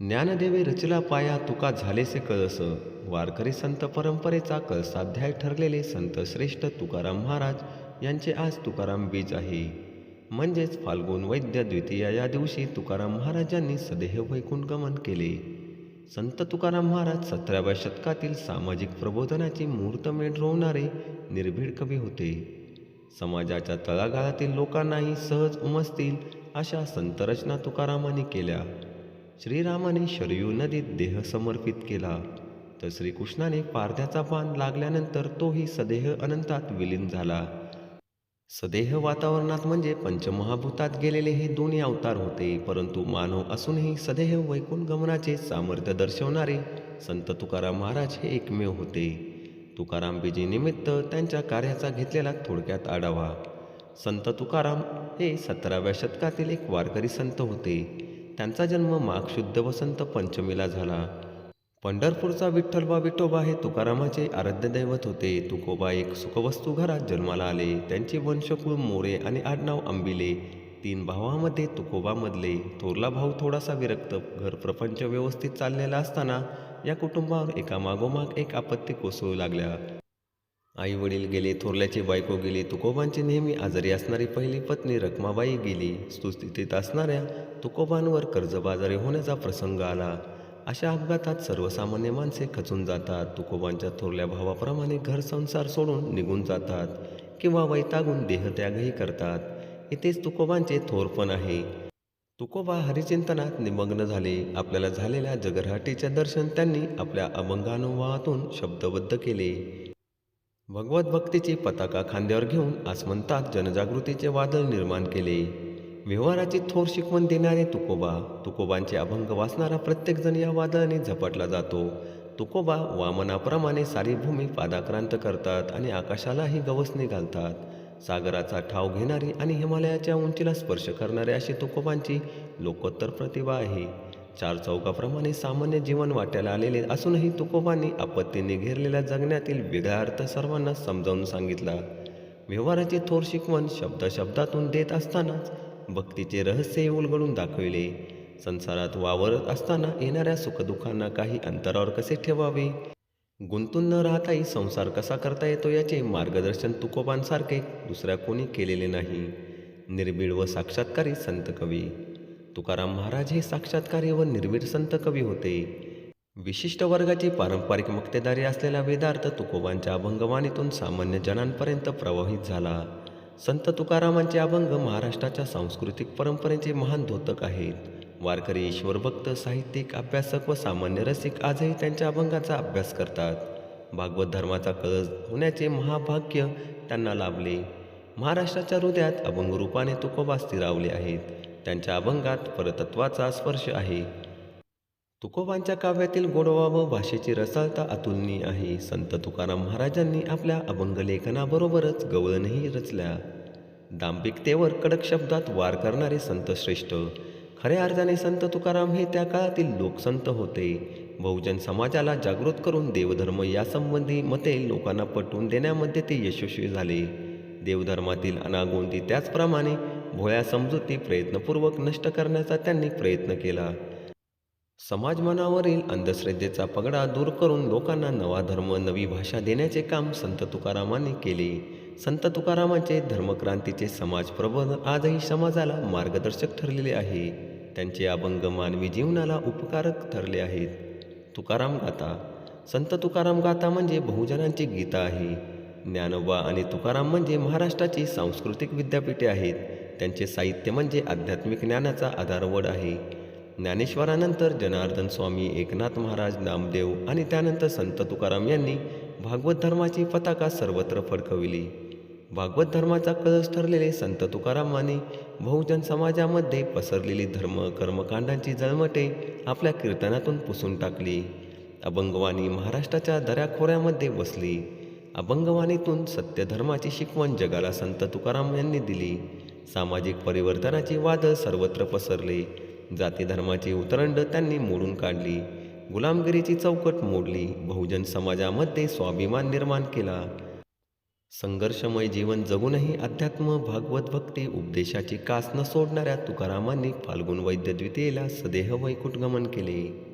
ज्ञानदेवे रचला पाया तुका झालेसे कळस. वारकरी संत परंपरेचा कळसाध्याय ठरलेले संत श्रेष्ठ तुकाराम महाराज यांचे आज तुकाराम बीज आहे. म्हणजेच फाल्गुन वैद्य द्वितीया या दिवशी तुकाराम महाराजांनी सदेह वैकुंठ गमन केले. संत तुकाराम महाराज सतराव्या शतकातील सामाजिक प्रबोधनाची मुहूर्तमेढ रोवणारे निर्भीड कवी होते. समाजाच्या तळागाळातील लोकांनाही सहज उमसतील अशा संतरचना तुकारामांनी केल्या. श्रीरामाने शरयू नदीत देह समर्पित केला. तर श्रीकृष्णाने पारध्याचा पान लागल्यानंतर तोही सदेह अनंतात विलीन झाला. सदेह वातावरणात म्हणजे पंचमहाभूतात गेलेले हे दोन्ही अवतार होते परंतु मानव असूनही सदेह वैकुंठ गमनाचे सामर्थ्य दर्शवणारे संत तुकाराम महाराज हे एकमेव होते. तुकाराम बीजेनिमित्त त्यांच्या कार्याचा घेतलेला थोडक्यात आढावा. संत तुकाराम हे सतराव्या शतकातील एक वारकरी संत होते. त्यांचा जन्म माघ शुद्ध वसंत पंचमीला झाला. पंढरपूरचा विठ्ठलबा विठोबा हे तुकारामाचे आराध्य दैवत होते. तुकोबा एक सुखवस्तू घरात जन्माला आले. त्यांचे वंशकुळ मोरे आणि आडनाव आंबिले तीन भावामध्ये तुकोबामधले थोरला भाऊ थोडासा विरक्त घर प्रपंच व्यवस्थित चाललेला असताना या कुटुंबावर एका मागोमाग एक आपत्ती कोसळू लागल्या. आई वडील गेले थोरल्याची बायको गेली तुकोबांची नेहमी आजारी असणारी पहिली पत्नी रखमाबाई गेली. सुस्थितीत असणाऱ्या तुकोबांवर कर्जबाजारी होण्याचा प्रसंग आला. अशा अपघातात सर्वसामान्य माणसे खचून जातात. तुकोबांच्या थोरल्या भावाप्रमाणे घर संसार सोडून निघून जातात किंवा वैतागून देहत्यागही करतात. इथेच तुकोबांचे थोरपण आहे. तुकोबा हरिचिंतनात निमग्न झाले. आपल्याला झालेल्या जगरहाटीचे दर्शन त्यांनी आपल्या अभंगानुवाहातून शब्दबद्ध केले. भगवत भक्तीची पताका खांद्यावर घेऊन आसमंतात जनजागृतीचे वादळ निर्माण केले. व्यवहाराची थोर शिकवण देणारे तुकोबा तुकोबांचे अभंग वाचणारा प्रत्येकजण या वादळाने झपटला जातो. तुकोबा वामनाप्रमाणे सारी भूमी पादाक्रांत करतात आणि आकाशालाही गवसने घालतात. सागराचा ठाव घेणारी आणि हिमालयाच्या उंचीला स्पर्श करणारी अशी तुकोबांची लोकोत्तर प्रतिभा आहे. चार चौकाप्रमाणे सामान्य जीवन वाट्याला आलेले असूनही तुकोबांनी आपत्तीने घेरलेल्या जगण्यातील वेगळा अर्थ सर्वांना समजावून सांगितला. व्यवहाराची थोर शिकवण शब्द शब्दातून देत असतानाच भक्तीचे रहस्य उलगडून दाखविले. संसारात वावरत असताना येणाऱ्या सुखदुःखांना काही अंतरावर कसे ठेवावे? गुंतून न राहताही संसार कसा करता येतो याचे मार्गदर्शन तुकोबांसारखे दुसऱ्या कोणी केलेले नाही. निर्बीड व साक्षात्कारी संत कवी तुकाराम महाराज हे साक्षात्कारी व निर्वीर संत कवी होते. विशिष्ट वर्गाची पारंपरिक मक्तेदारी असलेला वेदार्थ तुकोबांच्या अभंगवाणीतून सामान्य जनांपर्यंत प्रवाहित झाला. संत तुकारामांचे अभंग महाराष्ट्राच्या सांस्कृतिक परंपरेचे महान द्योतक आहेत. वारकरी ईश्वरभक्त साहित्यिक अभ्यासक व सामान्य रसिक आजही त्यांच्या अभंगाचा अभ्यास करतात. भागवत धर्माचा कळस होण्याचे महाभाग्य त्यांना लाभले. महाराष्ट्राच्या हृदयात अभंगरूपाने तुकोबा स्थिरावले आहेत. त्यांच्या अभंगात परतत्वाचा स्पर्श आहे. तुकोबांच्या काव्यातील गोडवा व भाषेची रसाळता अतुलनीय आहे. संत तुकाराम महाराजांनी आपल्या अभंगलेखनाबरोबरच गवळणही रचल्या. दांभिकतेवर कडक शब्दात वार करणारे संत श्रेष्ठ. खऱ्या अर्थाने संत तुकाराम हे त्या काळातील लोकसंत होते. बहुजन समाजाला जागृत करून देवधर्म यासंबंधी मते लोकांना पटवून देण्यामध्ये ते यशस्वी झाले. देवधर्मातील अनागोंदी त्याचप्रमाणे भोळ्या समजुती प्रयत्नपूर्वक नष्ट करण्याचा त्यांनी प्रयत्न केला. समाज मनावरील अंधश्रद्धेचा पगडा दूर करून लोकांना नवा धर्म नवी भाषा देण्याचे काम संत तुकारामांनी केले. संत तुकारामांचे धर्मक्रांतीचे समाज प्रबोधन आजही समाजाला मार्गदर्शक ठरलेले आहे. त्यांचे अभंग मानवी जीवनाला उपकारक ठरले आहेत. तुकाराम गाथा. संत तुकाराम गाथा म्हणजे बहुजनांची गीता आहे. ज्ञानोबा आणि तुकाराम म्हणजे महाराष्ट्राची सांस्कृतिक विद्यापीठे आहेत. त्यांचे साहित्य म्हणजे आध्यात्मिक ज्ञानाचा आधारवड आहे. ज्ञानेश्वरानंतर जनार्दन स्वामी एकनाथ महाराज नामदेव आणि त्यानंतर संत तुकाराम यांनी भागवत धर्माची पताका सर्वत्र फडकविली. भागवत धर्माचा कळस ठरलेले संत तुकारामांनी बहुजन समाजामध्ये पसरलेली धर्म कर्मकांडांची जळमटे आपल्या कीर्तनातून पुसून टाकली. अभंगवाणी महाराष्ट्राच्या दऱ्याखोऱ्यामध्ये बसली अभंगवाणीतून सत्यधर्माची शिकवण जगाला संत तुकाराम यांनी दिली. सामाजिक परिवर्तनाची वादळ सर्वत्र पसरले. जाती धर्माची उतरंड त्यांनी मोडून काढली. गुलामगिरीची चौकट मोडली. बहुजन समाजामध्ये स्वाभिमान निर्माण केला. संघर्षमय जीवन जगूनही अध्यात्म भागवत भक्ती उपदेशाची कास न सोडणाऱ्या तुकारामांनी फाल्गुन वैद्य द्वितीयेला सदेह वैकुटगमन केले.